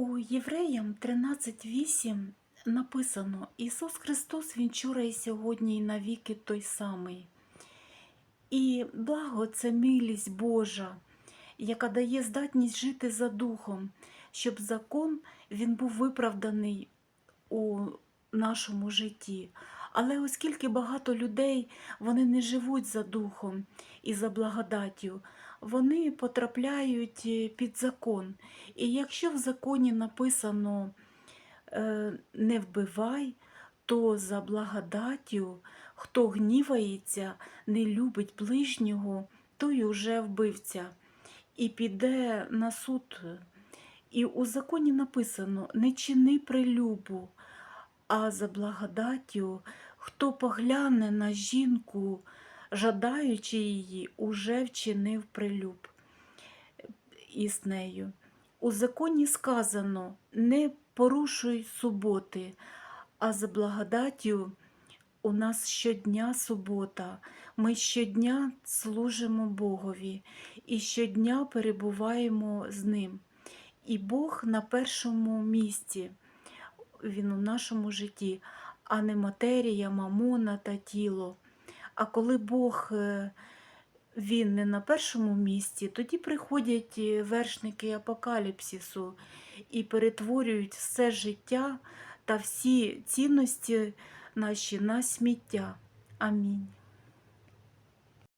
У Євреям 13.8 написано Ісус Христос Він вчора сьогодні і навіки той самий. І благо це милість Божа, яка дає здатність жити за духом, щоб закон він був виправданий у нашому житті. Але оскільки багато людей вони не живуть за духом і за благодаттю, вони потрапляють е, під закон. І якщо в законі написано е, не вбивай, то за благодаттю, хто гнівається, не любить ближнього, той уже вбивця і піде на суд. І у законі написано не чини прилюбу, а за благодаттю, хто погляне на жінку, жадаючи її, уже вчинив прилюб із нею. У законі сказано не порушуй суботи, а за благодаттю у нас щодня субота. Ми щодня служимо Богові і щодня перебуваємо з Ним. І Бог на першому місці, Він у нашому житті, а не матерія, мамона та тіло. А коли Бог е, він не на першому місці, тоді приходять е, вершники апокаліпсису і перетворюють все життя та всі цінності наші на сміття. Амінь.